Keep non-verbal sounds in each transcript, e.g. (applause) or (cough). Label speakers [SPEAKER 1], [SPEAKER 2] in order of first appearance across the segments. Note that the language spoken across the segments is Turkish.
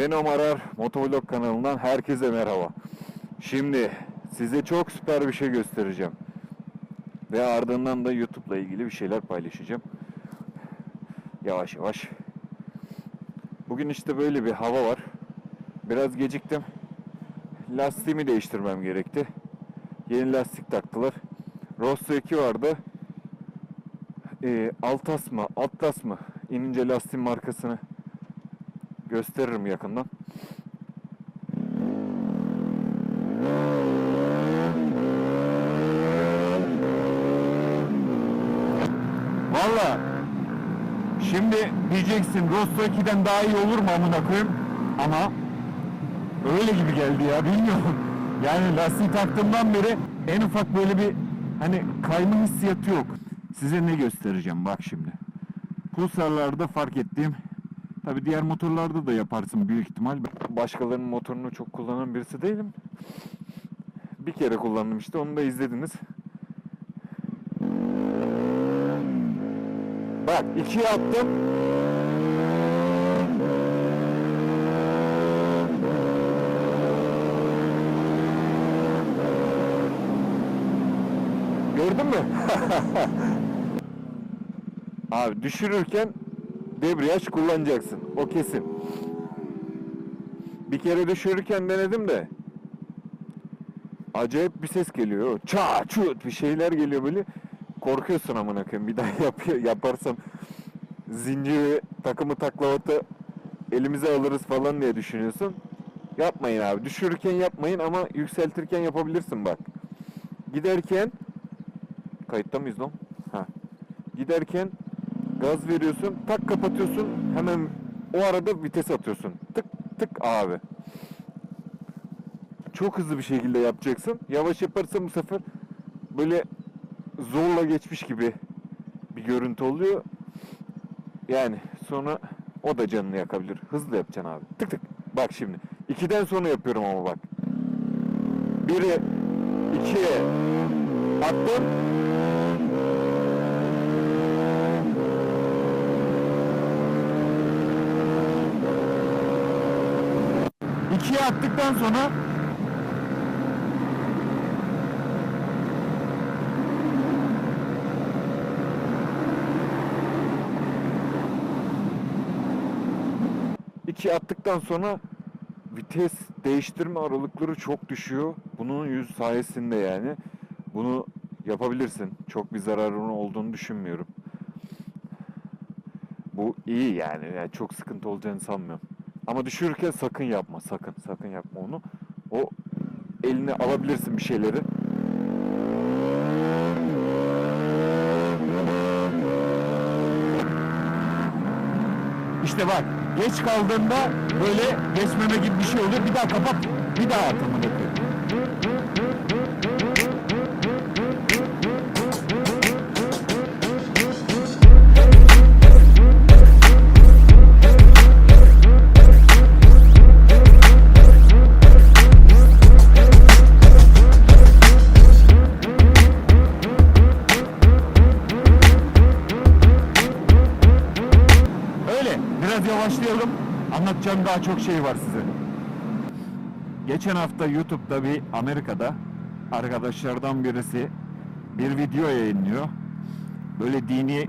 [SPEAKER 1] Ben Ömer Arar, Motovlog kanalından herkese merhaba. Şimdi size çok süper bir şey göstereceğim. Ve ardından da YouTube'la ilgili bir şeyler paylaşacağım. Yavaş yavaş. Bugün işte böyle bir hava var. Biraz geciktim. Lastiğimi değiştirmem gerekti. Yeni lastik taktılar. Rosso 2 vardı. Ee, Altas mı, Atlas mı? İnince lastiğin markasını gösteririm yakından. Valla şimdi diyeceksin Rosso 2'den daha iyi olur mu amına koyayım ama öyle gibi geldi ya bilmiyorum. (laughs) Yani lastiği taktığımdan beri en ufak böyle bir hani kayma hissiyatı yok. Size ne göstereceğim bak şimdi. Pulsarlarda fark ettiğim Tabi diğer motorlarda da yaparsın büyük ihtimal. Başkalarının motorunu çok kullanan birisi değilim. Bir kere kullandım işte onu da izlediniz. Bak ikiye attım. Gördün mü? (laughs) Abi düşürürken debriyaj kullanacaksın. O kesin. Bir kere düşürürken denedim de acayip bir ses geliyor. Ça çut bir şeyler geliyor böyle. Korkuyorsun amına koyayım. Bir daha (laughs) yap yaparsam zinciri takımı taklavatı elimize alırız falan diye düşünüyorsun. Yapmayın abi. Düşürürken yapmayın ama yükseltirken yapabilirsin bak. Giderken kayıtta mıyız lan? Ha. Giderken gaz veriyorsun, tak kapatıyorsun, hemen o arada vites atıyorsun. Tık tık abi. Çok hızlı bir şekilde yapacaksın. Yavaş yaparsan bu sefer böyle zorla geçmiş gibi bir görüntü oluyor. Yani sonra o da canını yakabilir. Hızlı yapacaksın abi. Tık tık. Bak şimdi. İkiden sonra yapıyorum ama bak. Biri, ikiye attım. İkiye attıktan sonra İkiye attıktan sonra vites değiştirme aralıkları çok düşüyor. Bunun yüz sayesinde yani. Bunu yapabilirsin. Çok bir zararının olduğunu düşünmüyorum. Bu iyi yani. yani çok sıkıntı olacağını sanmıyorum. Ama düşürürken sakın yapma. Sakın. Sakın yapma onu. O eline alabilirsin bir şeyleri. İşte bak geç kaldığında böyle geçmeme gibi bir şey oluyor. Bir daha kapat. Bir daha at amına Anlatacağım daha çok şey var size. Geçen hafta YouTube'da bir Amerika'da arkadaşlardan birisi bir video yayınlıyor. Böyle dini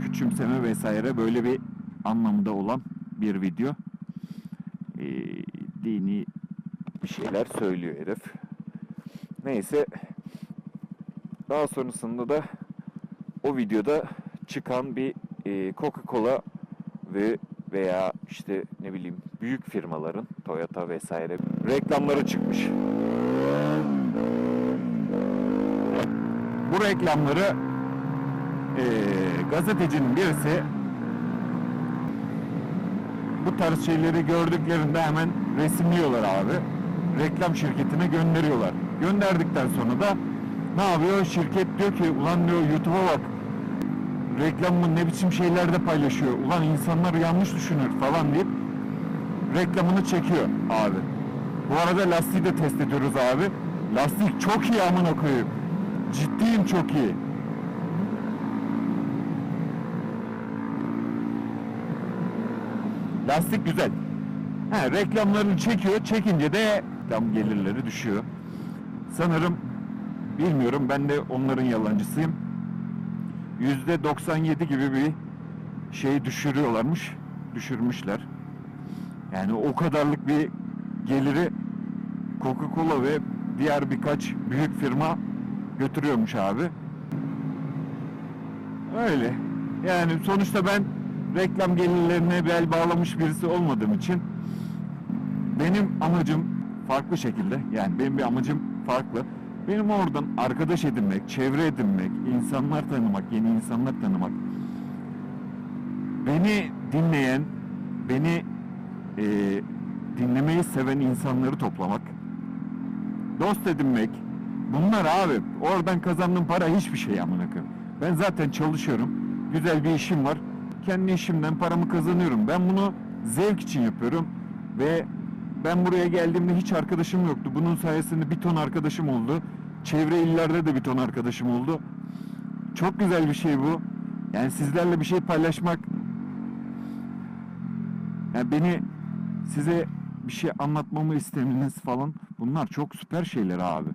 [SPEAKER 1] küçümseme vesaire böyle bir anlamda olan bir video. Ee, dini bir şeyler söylüyor herif. Neyse daha sonrasında da o videoda çıkan bir e, Coca-Cola ve veya işte ne bileyim büyük firmaların Toyota vesaire reklamları çıkmış. Bu reklamları e, gazetecinin birisi bu tarz şeyleri gördüklerinde hemen resimliyorlar abi. Reklam şirketine gönderiyorlar. Gönderdikten sonra da ne yapıyor? Şirket diyor ki ulan diyor YouTube'a bak reklamını ne biçim şeylerde paylaşıyor. Ulan insanlar yanlış düşünür falan deyip reklamını çekiyor abi. Bu arada lastiği de test ediyoruz abi. Lastik çok iyi amına koyayım. Ciddiyim çok iyi. Lastik güzel. He, reklamlarını çekiyor. Çekince de reklam gelirleri düşüyor. Sanırım bilmiyorum ben de onların yalancısıyım. %97 gibi bir şey düşürüyorlarmış. Düşürmüşler. Yani o kadarlık bir geliri Coca-Cola ve diğer birkaç büyük firma götürüyormuş abi. Öyle. Yani sonuçta ben reklam gelirlerine bel bağlamış birisi olmadığım için benim amacım farklı şekilde yani benim bir amacım farklı. Benim oradan arkadaş edinmek, çevre edinmek, insanlar tanımak, yeni insanlar tanımak. Beni dinleyen, beni eee, dinlemeyi seven insanları toplamak. Dost edinmek. Bunlar abi. Oradan kazandığım para hiçbir şey amına koyayım. Ben zaten çalışıyorum. Güzel bir işim var. Kendi işimden paramı kazanıyorum. Ben bunu zevk için yapıyorum ve ben buraya geldiğimde hiç arkadaşım yoktu. Bunun sayesinde bir ton arkadaşım oldu. Çevre illerde de bir ton arkadaşım oldu. Çok güzel bir şey bu. Yani sizlerle bir şey paylaşmak yani beni size bir şey anlatmamı istemeniz falan bunlar çok süper şeyler abi.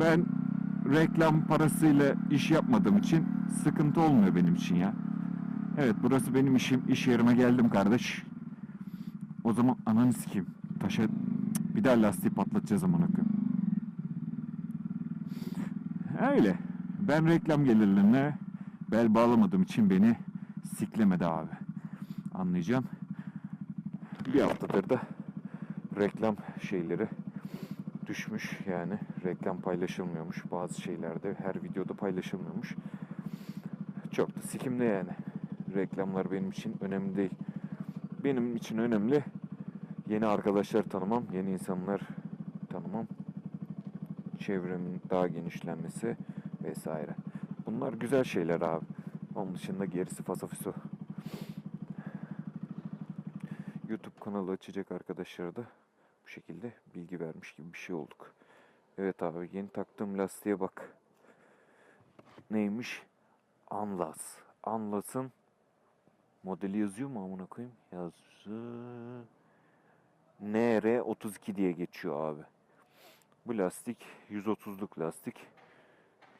[SPEAKER 1] Ben reklam parasıyla iş yapmadığım için sıkıntı olmuyor benim için ya. Evet burası benim işim. iş yerime geldim kardeş. O zaman ananı sikeyim. Taşa bir daha lastiği patlatacağız amına koyayım. Öyle. Ben reklam gelirlerine bel bağlamadığım için beni siklemedi abi. Anlayacağım. Bir haftadır da reklam şeyleri düşmüş yani reklam paylaşılmıyormuş bazı şeylerde her videoda paylaşılmıyormuş çok da sikimde yani reklamlar benim için önemli değil benim için önemli yeni arkadaşlar tanımam yeni insanlar tanımam çevremin daha genişlenmesi vesaire bunlar güzel şeyler abi onun dışında gerisi fasafiso YouTube kanalı açacak arkadaşlara da bu şekilde bilgi vermiş gibi bir şey olduk. Evet abi yeni taktığım lastiğe bak. Neymiş? Anlas. Anlas'ın modeli yazıyor mu amına koyayım? Yazı NR32 diye geçiyor abi. Bu lastik 130'luk lastik.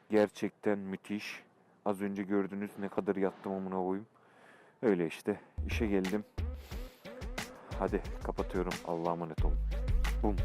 [SPEAKER 1] Gerçekten müthiş. Az önce gördünüz ne kadar yattım amına koyayım. Öyle işte. İşe geldim. Hadi kapatıyorum. Allah'a emanet olun. Bum.